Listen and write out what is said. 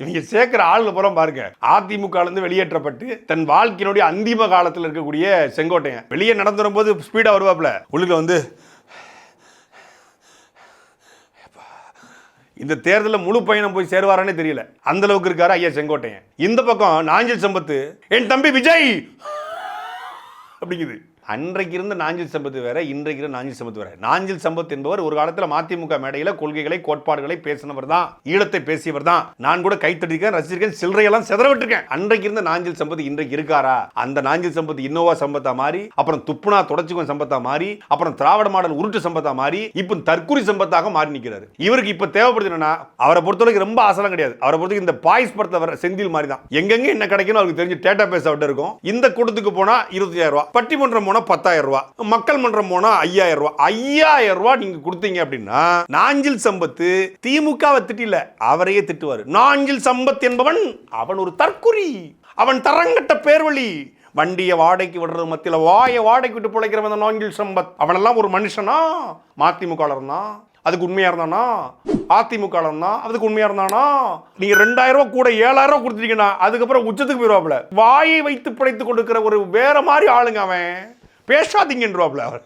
இவங்க சேர்க்கிற ஆளுங்க புறம் பாருங்க. அதிமுக இருந்து வெளியேற்றப்பட்டு தன் வாழ்க்கையினுடைய அந்திம காலத்தில் இருக்கக்கூடிய செங்கோட்டையன். வெளியே நடந்து வரும்போது ஸ்பீடா வருவாப்ல உள்ள வந்து இந்த தேர்தலில் முழு பயணம் போய் சேருவாரானே தெரியல. அந்த அளவுக்கு இருக்காரு ஐயா செங்கோட்டையன். இந்த பக்கம் நாஞ்சில் சம்பத்து என் தம்பி விஜய்! அப்படிங்குது. அன்றைக்கு இருந்த நாஞ்சில் சம்பத்து வேற இன்றைக்கு இருந்த நாஞ்சில் சம்பத்து வேற. நாஞ்சில் சம்பத் என்பவர் ஒரு காலத்தில் மதிமுக மேடையில் கொள்கைகளை கோட்பாடுகளை பேசினவர் தான் ஈழத்தை பேசியவர் தான். நான் கூட கைத்தட்டிருக்கேன் ரசிச்சிருக்கேன் சில்லறையெல்லாம் செதற விட்டுருக்கேன் அன்றைக்கு இருந்த நாஞ்சில் சம்பத் இன்றைக்கு இருக்காரா? அந்த நாஞ்சில் சம்பத் இன்னோவா சம்பத்தா மாறி அப்புறம் துப்புனா தொடச்சிக்கும் சம்பத்தா மாறி அப்புறம் திராவிட மாடல் உருட்டு சம்பத்தா மாறி இப்போ தற்குறி சம்பத்தாக மாறி நிற்கிறாரு இவருக்கு இப்போ தேவைப்படுது என்னன்னா அவரை பொறுத்தவரைக்கும் ரொம்ப ஆசைலாம் கிடையாது. அவரை பொறுத்தவரைக்கும் இந்த பாய்ஸ் படத்தில் வர செந்தில் மாதிரி தான் எங்கெங்க என்ன கிடைக்கணும் அவருக்கு தெரிஞ்சு டேட்டா பேஸ் அவுட் இருக்கும். இந்த கூட்டத்துக்கு போனா இருபத்தாயிரம் ரூபாய் பட்டிமன்றம் போனால் பத்தாயிரம் ரூபா மக்கள் மன்றம் போனால் ஐயாயிரம் ரூபாய் ஐயாயிரம் ரூபா நீங்க கொடுத்தீங்க அப்படின்னா நாஞ்சில் சம்பத்து திமுகவை திட்டில அவரையே திட்டுவாரு. நாஞ்சில் சம்பத் என்பவன் அவன் ஒரு தற்குறி. அவன் தரங்கட்ட பேர்வழி. வண்டியை வாடகைக்கு விடுறது மத்தியில் வாயை வாடகைக்கு விட்டு பிழைக்கிறவன் அந்த நாஞ்சில் சம்பத். அவனெல்லாம் ஒரு மனுஷனா? மதிமுக இருந்தான் அதுக்கு உண்மையா இருந்தானா? அதிமுக தான் அதுக்கு உண்மையா இருந்தானா? நீங்க ரெண்டாயிரம் ரூபாய் கூட ஏழாயிரம் ரூபாய் கொடுத்துட்டீங்கன்னா அதுக்கப்புறம் உச்சத்துக்கு போயிருவாப்ல வாயை வைத்து பிழைத்து கொடுக்கிற ஒரு வேற மாதிரி ஆளுங்க அவன். பேசாதீங்கன்றவாப்ல. அவர்